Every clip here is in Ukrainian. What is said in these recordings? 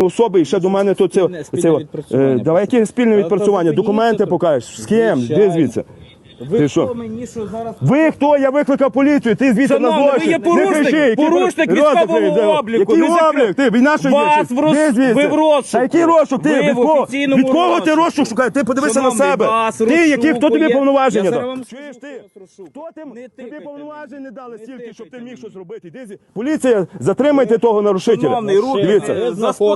особи ще до мене тут це. Е, давай яке спільне відпрацювання? Документи покажеш. З ким? Де звідси? Ви Ти хто що? мені що зараз? Ви хто? Я викликав поліцію, ти звідси на Шановний, ви злочин. є порушник, Не кричи, який порушник військового де- обліку, Який закрив. облік? Ти, війна що Вас в роз- ви в розшуку. Та який розшук? Ти, Ви від в кого? офіційному Від кого ти розшуку. розшук шукаєш? Ти подивися на Шановний, себе. вас Ти, які, хто тобі розшукує. повноваження Я дав? Чуєш ти? вас. Хто? Не Тобі тикайте повноважень не дали стільки, щоб ти тикайте міг щось робити. Іди зі- Поліція, затримайте того нарушителя. Шановний, руки Дивіться, ви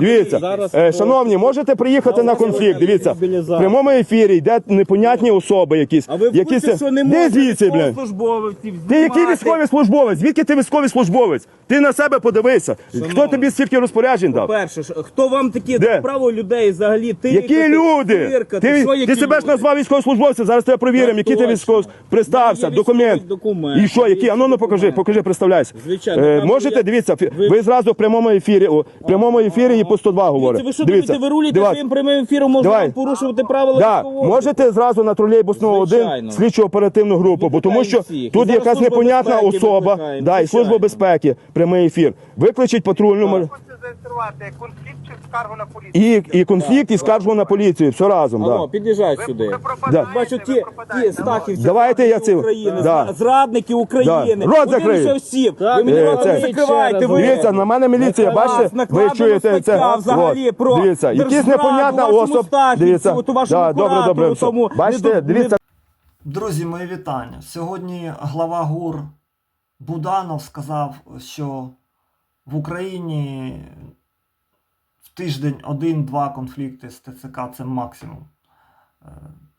дивіться. зараз Е, Шановні, можете приїхати на конфлікт. Дивіться, в прямому ефірі йде непонятні особи якісь. А ви в які якісь. що не Де звідси, блядь? службовців. Ти який військовий службовець? Звідки ти військовий службовець? Ти на себе подивися. Хто тобі стільки розпоряджень дав? Перше, хто вам такі право людей взагалі? Ти Які люди? Ти, ти, що, які себе ж назвав військовослужбовцем, зараз тебе провіримо, перевіримо, який ти точно. військовий пристався, документ. документ. І що, Мені які? А ну, ну покажи, покажи, представляйся. Звичайно, Е, там я- можете, дивіться, ви- ви зразу в прямому ефірі, у прямому ефірі і по 102 говорите. Ви що думаєте, ви руліте дивіться. прямим ефіром можна порушувати правила військового? можете зразу на тролейбусну один. 1 слідчо оперативну групу, бо тому що всіх. тут якась непонятна безпеки особа, да, і служба безпеки, прямий ефір. Викличіть патрульну мар- і, і конфлікт, і скаржу на поліцію. Все разом. Алло, Да. під'їжджай сюди. пропадаєте, Бачу, ті, ті стахівці, Давайте я ці- України, да. зрадники України. Да. Рот Вони всі. Ви мені Е, це- не ви. Дивіться, на мене міліція, Вас бачите, ви чуєте це. взагалі про Дивіться, якісь непонятна особа. Дивіться, у вашому добре, добре. тому Бачите, дивіться. Друзі, мої вітання. Сьогодні глава ГУР Буданов сказав, що в Україні в тиждень один-два конфлікти з ТЦК це максимум. Е,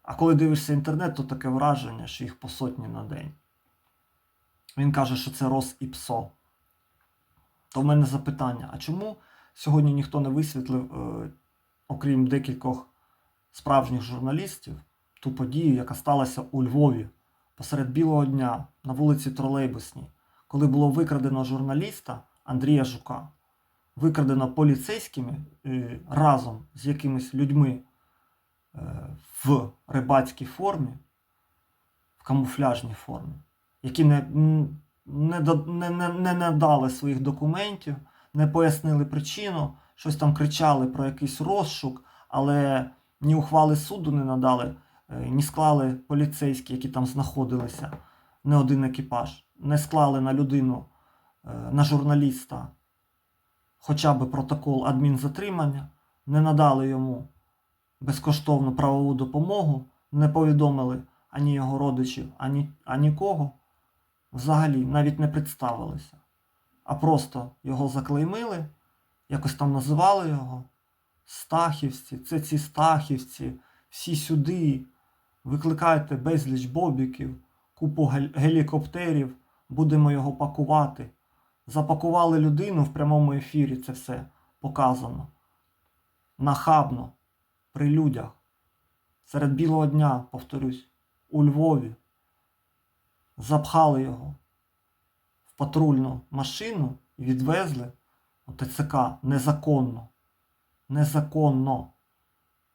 А коли дивишся інтернет, то таке враження, що їх по сотні на день. Він каже, що це Рос і ПСО. То в мене запитання: а чому сьогодні ніхто не висвітлив, е, окрім декількох справжніх журналістів, ту подію, яка сталася у Львові посеред білого дня на вулиці Тролейбусній, коли було викрадено журналіста Андрія Жука, викрадено поліцейськими е, разом з якимись людьми е, в рибацькій формі, в камуфляжній формі, які не, не, не, не, не надали своїх документів, не пояснили причину, щось там кричали про якийсь розшук, але ні ухвали суду не надали, е, ні склали поліцейські, які там знаходилися, не один екіпаж, не склали на людину, е, на журналіста хоча б протокол адмінзатримання, не надали йому безкоштовну правову допомогу, не повідомили ані його родичів, ані, ані кого, взагалі навіть не представилися, а просто його заклеймили, якось там називали його. Стахівці, це ці стахівці, всі сюди. Викликайте безліч бобіків, купу гелікоптерів, будемо його пакувати. Запакували людину в прямому ефірі, це все показано. Нахабно, при людях. Серед білого дня, повторюсь, у Львові. Запхали його в патрульну машину і відвезли у ТЦК незаконно незаконно.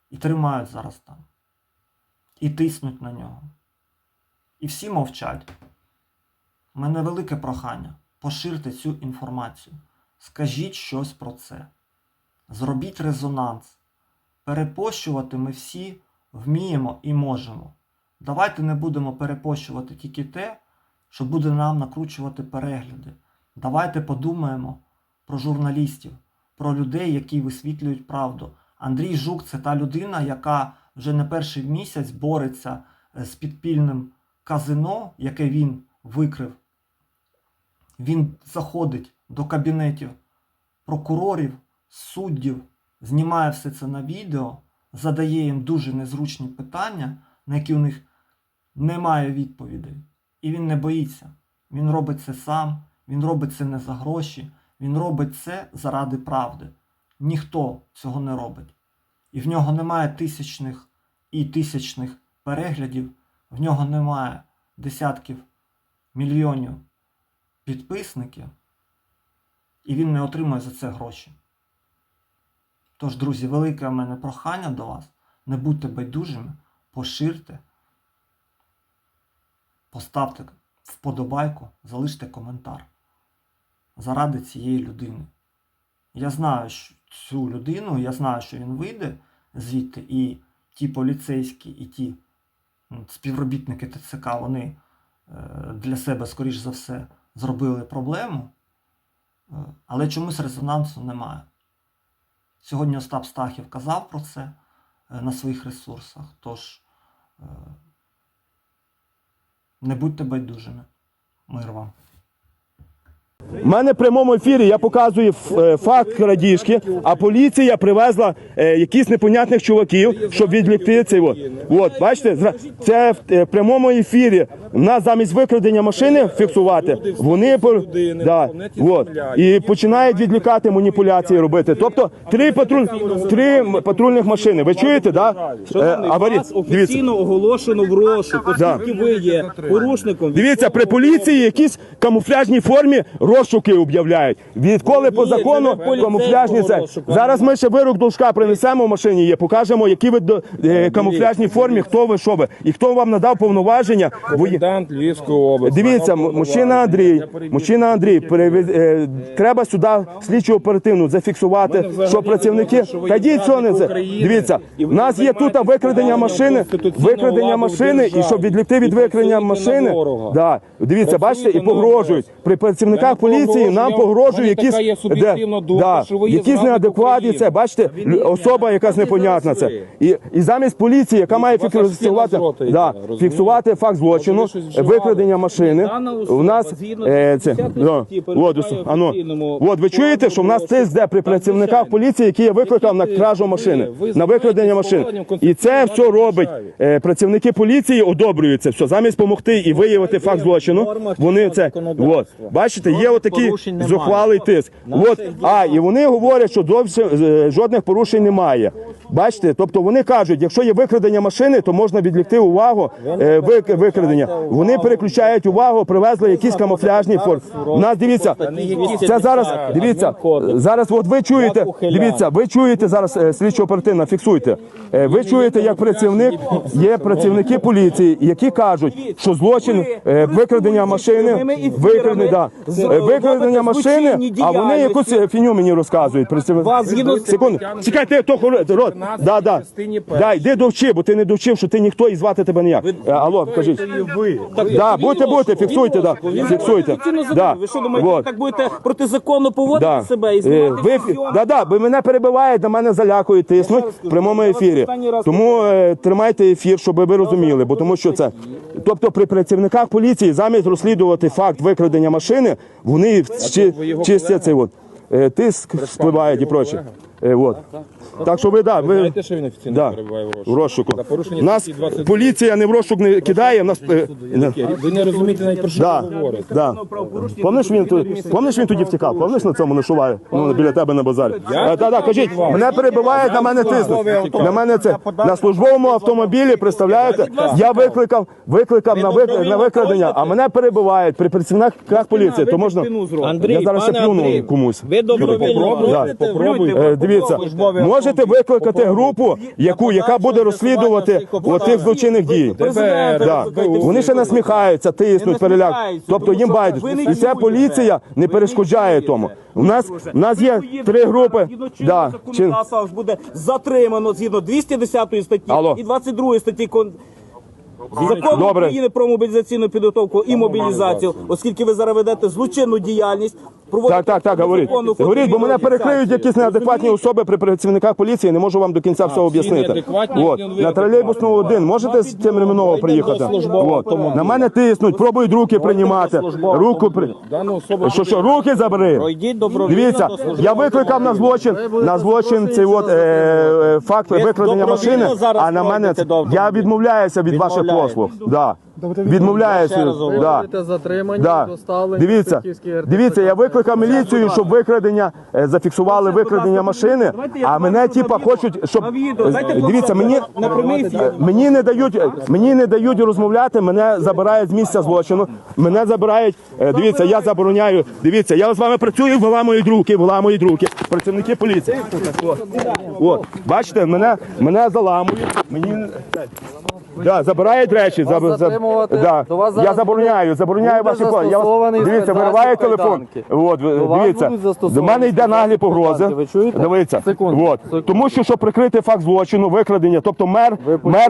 І тримають зараз там. І тиснуть на нього. І всі мовчать. У мене велике прохання. Поширте цю інформацію. Скажіть щось про це. Зробіть резонанс. Перепощувати ми всі вміємо і можемо. Давайте не будемо перепощувати тільки те, що буде нам накручувати перегляди. Давайте подумаємо про журналістів, про людей, які висвітлюють правду. Андрій Жук це та людина, яка вже не перший місяць бореться е, з підпільним казино, яке він викрив. Він заходить до кабінетів прокурорів, суддів, знімає все це на відео, задає їм дуже незручні питання, на які у них немає відповідей. І він не боїться. Він робить це сам, він робить це не за гроші, він робить це заради правди. Ніхто цього не робить. І в нього немає тисячних і тисячних переглядів, в нього немає десятків мільйонів підписників, і він не отримує за це гроші. Тож, друзі, велике в мене прохання до вас. Не будьте байдужими, поширте, поставте вподобайку, залиште коментар заради цієї людини. Я знаю, що цю людину. Я знаю, що він вийде звідти, і ті поліцейські, і ті співробітники ТЦК, вони е, для себе, скоріш за все, зробили проблему, е, але чомусь резонансу немає. Сьогодні Остап Стахів казав про це е, на своїх ресурсах. Тож не будьте байдужими. Мир вам. У мене в прямому ефірі я показую е, факт крадіжки, а поліція привезла е, якісь непонятних чуваків, щоб відлікти цей. От, от бачите, це в е, прямому ефірі. Нас замість викрадення машини фіксувати, вони да, от, і починають відлікати маніпуляції робити. Тобто три патруль, три патрульних машини. Ви чуєте, да? Аварій- офіційно оголошено в розшук, оскільки ви є порушником. Дивіться, при поліції якісь камуфляжній формі розшуки об'являють. Відколи по закону камуфляжні це. Зараз ми ще вирок должка принесемо в машині. Є покажемо, які ви до- е, камуфляжній формі, хто ви, що ви, і хто вам надав повноваження. Комендант Львівської області. Дивіться, м- мужчина Андрій, мужчина Андрій, перевез- е, треба сюди слідчу оперативну зафіксувати, що працівники. Та йдіть, не це. Дивіться, в нас є тут викрадення машини, викрадення машини, і щоб відлікти від викрадення машини. Да. Дивіться, бачите, і погрожують. При працівниках поліції нам мене якісь така є суб'єктивна думка, що ви є якісь зрадник неадекватні. України. Це бачите, лю- особа якась непонятна. Це і, і замість поліції, яка має вас аж фіксувати, рота йде, да, розумієте? фіксувати факт злочину, Може, ви щось вживали? викрадення машини. Дана особа У нас згідно е, це 30 да, статті от, в ано, офіційному от ви чуєте, що в нас розшуку. тиск при працівниках звичайно. поліції, які я викликав на Які кражу машини, ви на викрадення машини. І це все робить е, працівники поліції, одобрюють це все. Замість допомогти і виявити факт злочину. нормах Вони це законодавства. от бачите, є отакий порушень зухвалий тиск. От а і вони говорять, що зовсім е, жодних порушень немає. Бачите, тобто вони кажуть, якщо є викрадення машини, то можна відлікти увагу е, вик- викрадення. Вони переключають увагу, привезли якісь камуфляжні форми. У нас дивіться, це зараз дивіться. Зараз, от ви чуєте, дивіться, ви чуєте зараз е, слідчо оперативно, фіксуйте. Е, Ви чуєте, як працівник є працівники поліції, які кажуть, що злочин е, викрадення машини, викрадення, да, е, викрадення машини, а вони якусь е, фіню мені розказують. Вас згідно з- Секунду, чекайте, то хоро- рот. Да, да. частині першій. Да, йди довчи, бо ти не довчив, що ти ніхто і звати тебе ніяк. Е, Алло, кажіть. Да, будьте, будьте, фіксуйте, да, фіксуйте. Да. Ви що думаєте, Вот. так будете протизаконно поводити Да. себе і Е, знімати Ви, да, да, ви мене перебивають, на мене залякують, тиснуть в прямому я вас ефірі. останній раз Тому е, тримайте ефір, щоб ви розуміли, бо тому що це. Тобто при працівниках поліції замість розслідувати факт викрадення машини, вони чи, чистять цей от. е, Тиск спливають і проче. Е, от. Так що ви, да, ви, Знаєте, що він офіційно да, перебуває в в розшуку? розшуку. За порушення Нас статті 22. поліція не в розшук не кидає, в нас... е, не- Ви не розумієте навіть про що Да, ви говорите. да. Помниш він тут, помниш він тоді втікав? Помниш на цьому на шуварі? Ну, біля тебе на базарі. Так, так, кажіть, мене перебивають, на мене тиснуть. На мене це на службовому автомобілі, представляєте? Я викликав, викликав на вик- на викрадення, а мене перебивають при працівниках поліції. То можна Андрій, я зараз ще пане плюну Андрій, комусь. Ви добровільно Да. можете Попробуй. Е, в Дивіться, можете викликати групу, яку яка буде розслідувати отих злочинних дій. Да. Вони ще насміхаються, тиснуть, переляк. Тобто їм не І ця поліція не перешкоджає тому. У нас, у нас є три групи. Да. Законодавства буде затримано згідно 210 статті Алло. і 22 статті кон... Закону України про мобілізаційну підготовку і мобілізацію, оскільки ви зараз ведете злочинну діяльність. Так, так, так, говоріть. Говоріть, бо мене перекриють якісь неадекватні особи при працівниках поліції, не можу вам до кінця все об'яснити. От. На тролейбусному один. Можете з цим Ременово приїхати? От. На мене тиснуть, пробують руки приймати. Руку при... Що, що, руки забери? Дивіться, я викликав на злочин, на злочин цей от, е, е, факт викрадення машини, зараз а на мене я відмовляюся від ваших послуг. Да. Говорю. Да. Затримані, Да. доставлені в Дивіться, дивіться, я викликав міліцію, щоб викрадення е, зафіксували викрадення машини. А мене типа хочуть, щоб Е, дивіться, мені мені не дають, мені не дають розмовляти. Мене забирають з місця злочину. Мене забирають. е, Дивіться, я забороняю. Дивіться, я з вами працюю, виламують руки, виламують руки. Працівники поліції. От. бачите, мене мене заламують. Мені Да, забирають речі. Вас заб- заб- затримувати? да. До вас Я зараз забороняю, буде- забороняю буде ваші плани. Я вас, застосований дивіться, вириває вириваю телефон. кайданки. От, До вас дивіться, будуть до мене йде наглі погрози. кайданки. Ви чуєте? Дивіться, Секунду, от. секунду. тому що щоб прикрити факт злочину, викрадення, тобто мер, Ви мер